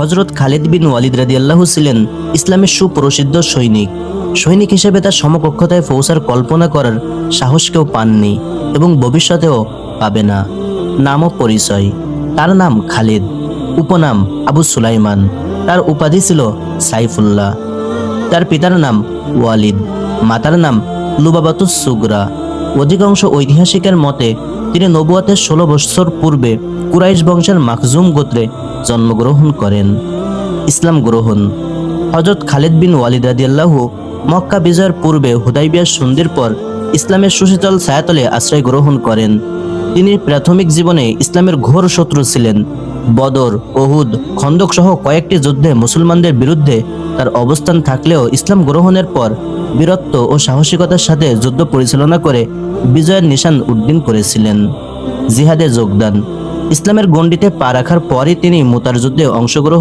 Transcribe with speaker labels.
Speaker 1: হজরত খালিদ বিন ওয়ালিদ রাদিয়াল্লাহু ছিলেন ইসলামের সুপ্রসিদ্ধ সৈনিক। সৈনিক হিসেবে তার সমকক্ষতায় পৌঁছার কল্পনা করার সাহস কেউ পাননি এবং ভবিষ্যতেও পাবে না। নাম ও পরিচয়। তার নাম খালিদ, উপনাম আবু সুলাইমান, তার উপাধি ছিল সাইফুল্লাহ। তার পিতার নাম ওয়ালিদ, মাতার নাম লুবাবাতুস সুগরা অধিকাংশ ঐতিহাসিকের মতে তিনি নবুয়াতের ষোলো বৎসর পূর্বে কুরাইশ বংশের মাখজুম গোত্রে জন্মগ্রহণ করেন। ইসলাম গ্রহণ। হজরত খালিদ বিন ওয়ালিদ রাদিয়াল্লাহু মক্কা বিজয়ের পূর্বে হুদাইবিয়ার সন্ধির পর ইসলামের সুশীতল ছায়াতলে আশ্রয় গ্রহণ করেন। তিনি প্রাথমিক জীবনে ইসলামের ঘোর শত্রু ছিলেন। বদর, ওহুদ খন্দক সহ কয়েকটি যুদ্ধে মুসলমানদের বিরুদ্ধে তার অবস্থান থাকলেও ইসলাম গ্রহণের পর বীরত্ব ও সাহসিকতার সাথে যুদ্ধ পরিচালনা করে বিজয়ের নিশান উদ্দিন করেছিলেন। জিহাদে যোগদান। ইসলামের গণ্ডিতে পা রাখার পরই তিনি মোতার যুদ্ধে অংশগ্রহণ